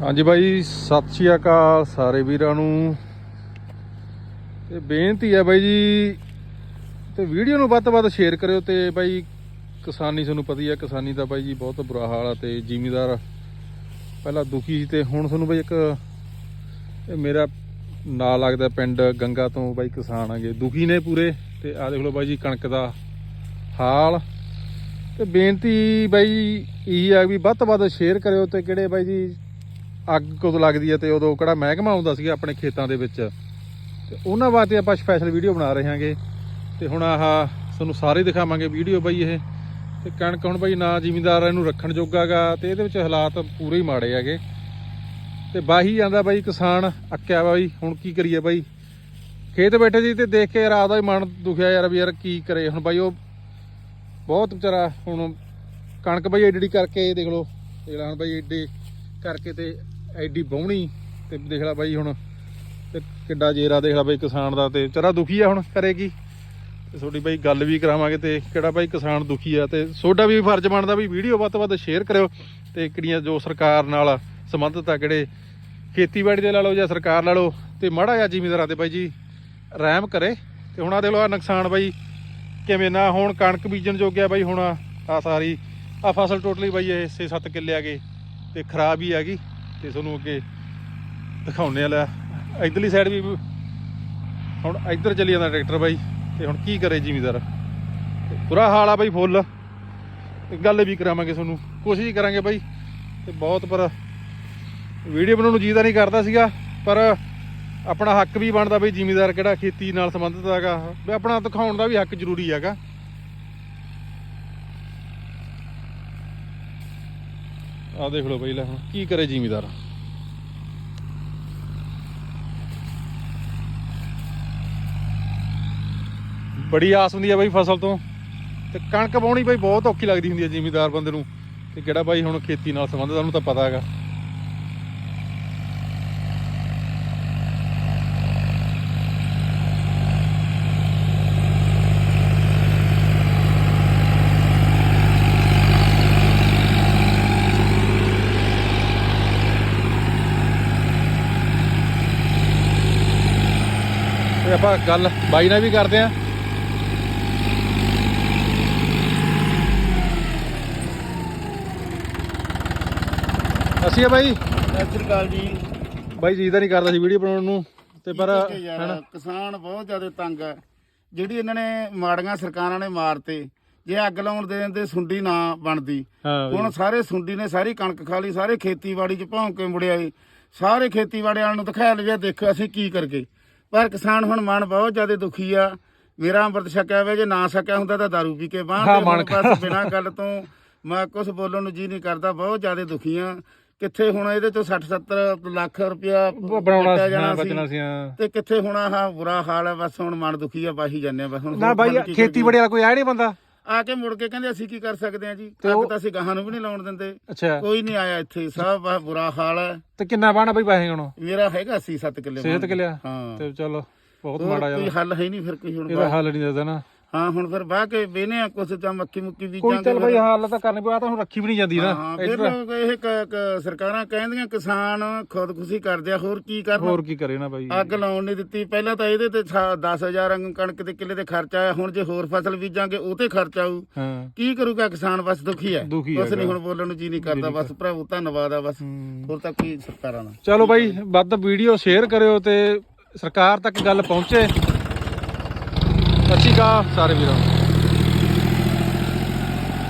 ਹਾਂਜੀ ਬਾਈ, ਸਤਿ ਸ਼੍ਰੀ ਅਕਾਲ ਸਾਰੇ ਵੀਰਾਂ ਨੂੰ। ਤੇ ਬੇਨਤੀ ਹੈ ਬਾਈ ਜੀ, ਤੇ ਵੀਡੀਓ ਨੂੰ ਵੱਧ ਤੋਂ ਵੱਧ ਸ਼ੇਅਰ ਕਰਿਓ ਤੇ ਬਾਈ ਕਿਸਾਨੀ ਤੁਹਾਨੂੰ ਪਤਾ ਹੀ ਹੈ, ਕਿਸਾਨੀ ਦਾ ਬਾਈ ਜੀ ਬਹੁਤ ਬੁਰਾ ਹਾਲ ਆ ਤੇ ਜ਼ਿਮੀਦਾਰ ਪਹਿਲਾਂ ਦੁਖੀ ਸੀ ਤੇ ਹੁਣ ਤੁਹਾਨੂੰ ਬਾਈ ਇੱਕ ਇਹ ਮੇਰਾ ਨਾਲ ਲੱਗਦਾ ਪਿੰਡ ਗੰਗਾ ਤੋਂ ਬਾਈ ਕਿਸਾਨ ਆਗੇ ਦੁਖੀ ਨੇ ਪੂਰੇ ਤੇ ਆ ਦੇਖ ਲਓ ਬਾਈ ਜੀ ਕਣਕ ਦਾ ਹਾਲ। ਤੇ ਬੇਨਤੀ ਬਾਈ ਇਹੀ ਆ ਵੀ ਵੱਧ ਤੋਂ ਵੱਧ ਸ਼ੇਅਰ ਕਰਿਓ ਤੇ ਕਿਹੜੇ ਬਾਈ ਜੀ ਅੱਗ ਕਦੋਂ ਲੱਗਦੀ ਹੈ ਤੇ ਉਦੋਂ ਕਿਹੜਾ ਮਹਿਕਮਾ ਆਉਂਦਾ ਸੀਗਾ ਆਪਣੇ ਖੇਤਾਂ ਦੇ ਵਿੱਚ। ਤੇ ਉਹਨਾਂ ਵਾਸਤੇ ਆਪਾਂ ਸਪੈਸ਼ਲ ਵੀਡੀਓ ਬਣਾ ਰਹੇ ਹਾਂਗੇ। ਤੇ ਹੁਣ ਆਹ ਤੁਹਾਨੂੰ ਸਾਰੇ ਦਿਖਾਵਾਂਗੇ ਵੀਡੀਓ ਬਾਈ ਇਹ। ਤੇ ਕਣਕ ਹੁਣ ਬਾਈ ਨਾ ਜ਼ਿਮੀਂਦਾਰ ਇਹਨੂੰ ਰੱਖਣ ਜੋਗਾਗਾ ਤੇ ਇਹਦੇ ਵਿੱਚ ਹਾਲਾਤ ਪੂਰੇ ਹੀ ਮਾੜੇ ਹੈਗੇ। ਤੇ ਬਾਹੀ ਜਾਂਦਾ ਬਾਈ ਕਿਸਾਨ ਅੱਕਿਆ ਬਾਈ, ਹੁਣ ਕੀ ਕਰੀਏ ਬਾਈ? ਖੇਤ ਬੈਠੇ ਸੀ ਤੇ ਦੇਖ ਕੇ ਰਾਤ ਦਾ ਹੀ ਮਨ ਦੁਖਿਆ ਯਾਰ ਵੀ ਯਾਰ ਕੀ ਕਰੇ। ਹੁਣ ਬਾਈ ਉਹ ਬਹੁਤ ਵਿਚਾਰਾ ਹੁਣ ਕਣਕ ਬਾਈ ਏਡੀ ਏਡੀ ਕਰਕੇ ਦੇਖ ਲਓ। ਦੇਖ ਹੁਣ ਬਾਈ ਏਡੇ ਕਰਕੇ ਤੇ ਐਡੀ ਬਹੁਣੀ ਤੇ ਦੇਖ ਲੈ ਬਾਈ ਹੁਣ ਤੇ ਕਿੱਡਾ ਜੇਰਾ ਦੇਖ ਲੈ ਬਾਈ ਕਿਸਾਨ ਦਾ ਤੇ ਵਿਚਾਰਾ ਦੁਖੀ ਆ ਹੁਣ ਕਰੇਗੀ ਤੇ ਤੁਹਾਡੀ ਬਾਈ ਗੱਲ ਵੀ ਕਰਾਵਾਂਗੇ ਤੇ ਕਿਹੜਾ ਬਾਈ ਕਿਸਾਨ ਦੁਖੀ ਆ ਤੇ ਤੁਹਾਡਾ ਵੀ ਫਰਜ਼ ਬਣਦਾ ਵੀ ਵੀਡੀਓ ਵੱਧ ਤੋਂ ਵੱਧ ਸ਼ੇਅਰ ਕਰਿਓ ਤੇ ਕਿਹੜੀਆਂ ਜੋ ਸਰਕਾਰ ਨਾਲ ਸੰਬੰਧਿਤ ਆ ਕਿਹੜੇ ਖੇਤੀਬਾੜੀ ਦੇ ਲਾ ਲਓ ਜਾਂ ਸਰਕਾਰ ਲਾ ਲਓ ਤੇ ਮਾੜਾ ਜਿਹਾ ਜ਼ਿਮੀਂਦਾਰਾਂ ਤੇ ਬਾਈ ਜੀ ਰਹਿਮ ਕਰੇ ਤੇ ਹੁਣ ਆ ਦੇਖ ਲਓ ਆ ਨੁਕਸਾਨ ਬਾਈ ਕਿਵੇਂ ਨਾ ਹੁਣ ਕਣਕ ਬੀਜਣ ਜੋਗਿਆ ਬਾਈ ਹੁਣ ਆ ਸਾਰੀ ਆ ਫਸਲ ਟੋਟਲੀ ਬਾਈ ਇਹ 6-7 ਕਿੱਲੇ ਆ ਗਏ ਤੇ ਖਰਾਬ ਹੀ ਹੈਗੀ ਤੇ ਤੁਹਾਨੂੰ ਅੱਗੇ ਦਿਖਾਉਣੇ ਆ ਲੈ। ਇਧਰਲੀ ਸਾਈਡ ਵੀ ਹੁਣ ਇੱਧਰ ਚੱਲੀ ਜਾਂਦਾ ਟਰੈਕਟਰ ਬਾਈ, ਤੇ ਹੁਣ ਕੀ ਕਰੇ ਜ਼ਿਮੀਦਾਰ? ਬੁਰਾ ਹਾਲ ਆ ਬਾਈ ਫੁੱਲ। ਗੱਲ ਵੀ ਕਰਾਵਾਂਗੇ ਤੁਹਾਨੂੰ। ਕੋਸ਼ਿਸ਼ ਕਰਾਂਗੇ ਬਾਈ। ਤੇ ਬਹੁਤ ਪਰ ਵੀਡੀਓ ਬਣਾਉਣ ਨੂੰ ਜੀਦਾ ਨਹੀਂ ਕਰਦਾ ਸੀਗਾ, ਪਰ ਆਪਣਾ ਹੱਕ ਵੀ ਬਣਦਾ ਬਈ ਜ਼ਿਮੀਦਾਰ ਕਿਹੜਾ ਖੇਤੀ ਨਾਲ ਸੰਬੰਧਿਤ ਹੈਗਾ। ਵੀ ਆਪਣਾ ਦਿਖਾਉਣ ਦਾ ਵੀ ਹੱਕ ਜ਼ਰੂਰੀ ਹੈਗਾ। ਆ ਦੇਖ ਲਓ ਬਈ ਲੈ ਹੁਣ ਕੀ ਕਰੇ ਜ਼ਿਮੀਦਾਰ। ਬੜੀ ਆਸ ਹੁੰਦੀ ਹੈ ਬਈ ਫਸਲ ਤੋਂ। ਤੇ ਕਣਕ ਵਾਉਣੀ ਬਈ ਬਹੁਤ ਔਖੀ ਲੱਗਦੀ ਹੁੰਦੀ ਹੈ ਜ਼ਿਮੀਦਾਰ ਬੰਦੇ ਨੂੰ। ਤੇ ਕਿਹੜਾ ਬਾਈ ਹੁਣ ਖੇਤੀ ਨਾਲ ਸੰਬੰਧਿਤ ਉਹਨੂੰ ਤਾਂ ਪਤਾ ਹੈਗਾ ਤੇ ਆਪਾਂ ਗੱਲ ਬਾਈ ਨਾਲ ਵੀ ਕਰਦੇ ਆਂ ਅਸੀਂ ਆ ਬਾਈ। ਸਤਿ ਸ੍ਰੀ ਅਕਾਲ ਜੀ। ਬਾਈ ਜੀ ਤਾਂ ਨਹੀਂ ਕਰਦਾ ਸੀ ਵੀਡੀਓ ਬਣਾਉਣ ਨੂੰ ਤੇ ਪਰ ਹਨਾ ਕਿਸਾਨ ਬਹੁਤ ਜ਼ਿਆਦਾ ਤੰਗ ਹੈ। ਜਿਹੜੀ ਇਹਨਾਂ ਨੇ ਮਾੜੀਆਂ ਸਰਕਾਰਾਂ ਨੇ ਮਾਰਤੇ ਜੇ ਅੱਗ ਲਾਉਣ ਦੇ ਦਿੰਦੇ ਸੁੰਡੀ ਨਾ ਬਣਦੀ। ਹੁਣ ਸਾਰੇ ਸੁੰਡੀ ਨੇ ਸਾਰੀ ਕਣਕ ਖਾ ਲਈ ਸਾਰੇ ਖੇਤੀਬਾੜੀ 'ਚ ਭੌਂਕ ਕੇ ਮੁੜਿਆ ਸਾਰੇ ਖੇਤੀਬਾੜੀ ਵਾਲਿਆਂ ਨੂੰ ਦਿਖਾਇਆ ਲਿਆ ਦੇਖੋ ਅਸੀਂ ਕੀ ਕਰਗੇ ਪਰ ਕਿਸਾਨ ਹੁਣ ਮਨ ਬਹੁਤ ਜ਼ਿਆਦਾ ਦੁਖੀ ਆ। ਮੇਰਾ ਅੰਮ੍ਰਿਤ ਛਕਿਆ ਵੇ ਜੇ ਨਾ ਛਕਿਆ ਹੁੰਦਾ ਤਾਂ ਦਾਰੂ ਪੀ ਕੇ ਬਾਹਰ ਬਸ ਬਿਨਾਂ ਗੱਲ ਤੋਂ ਮੈਂ ਕੁਝ ਬੋਲਣ ਨੂੰ ਜੀ ਨਹੀਂ ਕਰਦਾ ਬਹੁਤ ਜ਼ਿਆਦਾ ਦੁਖੀ ਆ। ਕਿੱਥੇ ਹੁਣ ਇਹਦੇ ਤੋਂ 60 70 ਲੱਖ ਰੁਪਇਆ ਬਣਾਉਣਾ ਜਾਣਾ ਬਚਣਾ ਸੀ ਤੇ ਕਿੱਥੇ ਹੁਣ ਆਹ ਬੁਰਾ ਹਾਲ ਹੈ ਬਸ ਹੁਣ ਮਨ ਦੁਖੀ ਆ ਬਾਹੀ ਜਾਂਦੇ ਆ ਬਸ ਹੁਣ ਨਾ ਬਾਈ ਖੇਤੀਬਾੜੀ ਵਾਲਾ ਕੋਈ ਆਇਆ ਨਹੀਂ ਬੰਦਾ। ਆ ਕੇ ਮੁੜ ਕੇ ਕਹਿੰਦੇ ਅਸੀਂ ਕੀ ਕਰ ਸਕਦੇ ਆ ਜੀ? ਅੱਗ ਤਾਂ ਅਸੀਂ ਗਾਹਾਂ ਨੂੰ ਵੀ ਨਹੀਂ ਲਾਉਣ ਦਿੰਦੇ। ਅੱਛਾ। ਕੋਈ ਨਹੀਂ ਆਇਆ ਇੱਥੇ ਸਭ ਬੁਰਾ ਹਾਲ ਹੈ। ਤੇ ਕਿੰਨਾ ਬਾਣਾ ਬਾਈ ਪੈਸੇ ਹੁਣ? ਮੇਰਾ ਹੈਗਾ ਸੀ 7 ਕਿੱਲੇ ਸਿਹਤ ਕਿਲਿਆ ਹਾਂ। ਤੇ ਚਲੋ ਬਹੁਤ ਹੋਰ ਮਾੜਾ ਕੋਈ ਹੱਲ ਹੈ ਨਹੀਂ ਫਿਰ ਕੋਈ ਹੁਣ ਇਹਦਾ ਹੱਲ ਨਹੀਂ ਦੱਸਦਾ ਨਾ। ਹਾਂ ਹੁਣ ਫਿਰ ਬਾਹ ਕੇ ਵੇਨੇ ਆ ਕੁਛ ਤਾਂ ਮੱਕੀ ਮੁੱਕੀ ਕੋਈ ਬੀਜਾਂਗੇ ਚੱਲ ਬਾਈ ਹੱਲ ਤਾਂ ਕਰਨੀ ਪਿਆ ਤਾਂ ਹੁਣ ਰੱਖੀ ਵੀ ਨਹੀਂ ਜਾਂਦੀ ਨਾ ਹਾਂ ਫਿਰ ਇੱਧਰ। ਲੋਕ ਇਹ ਕ- ਕ- ਸਰਕਾਰਾਂ ਕਹਿੰਦੀਆਂ ਕਿਸਾਨ ਖੁਦਕੁਸ਼ੀ ਕਰਦੇ ਆ ਹੋਰ ਕੀ ਕਰਨ? ਹੋਰ ਕੀ ਕਰੇ ਨਾ ਬਾਈ। ਅੱਗ ਲਾਉਣ ਨਹੀਂ ਦਿੱਤੀ ਪਹਿਲਾਂ ਤਾਂ ਇਹਦੇ ਤੇ 10000 ਕਣਕ ਦੇ ਕਿੱਲੇ ਤੇ ਖਰਚਾ ਆਇਆ ਹੁਣ ਜੇ ਹੋਰ ਫਸਲ ਬੀਜਾਂਗੇ ਉਹ ਤੇ ਖਰਚਾ ਆਊ। ਹਾਂ। ਕੀ ਕਰੂਗਾ ਕਿਸਾਨ ਬਸ ਦੁਖੀ ਹੈ। ਦੁਖੀ ਕੁਛ ਨਹੀਂ ਹੈਗਾ। ਹੁਣ ਬੋਲਣ ਨੂੰ ਜੀ ਨਹੀਂ ਕਰਦਾ ਬਸ ਭਰਾਵੋ ਧੰਨਵਾਦ ਆ ਬਸ। ਹੂੰ। ਹੋਰ ਤਾਂ ਕੀ ਸਰਕਾਰਾਂ ਦਾ। ਚਲੋ ਬਾਈ ਵੱਧ ਵੀਡੀਓ ਸ਼ੇਅਰ ਕਰਿਓ ਤੇ ਸਰਕਾਰ ਤੱਕ ਗੱਲ ਪਹੁੰਚੇ। ਸਤਿ ਸ਼੍ਰੀ ਅਕਾਲ ਸਾਰੇ ਵੀਰਾਂ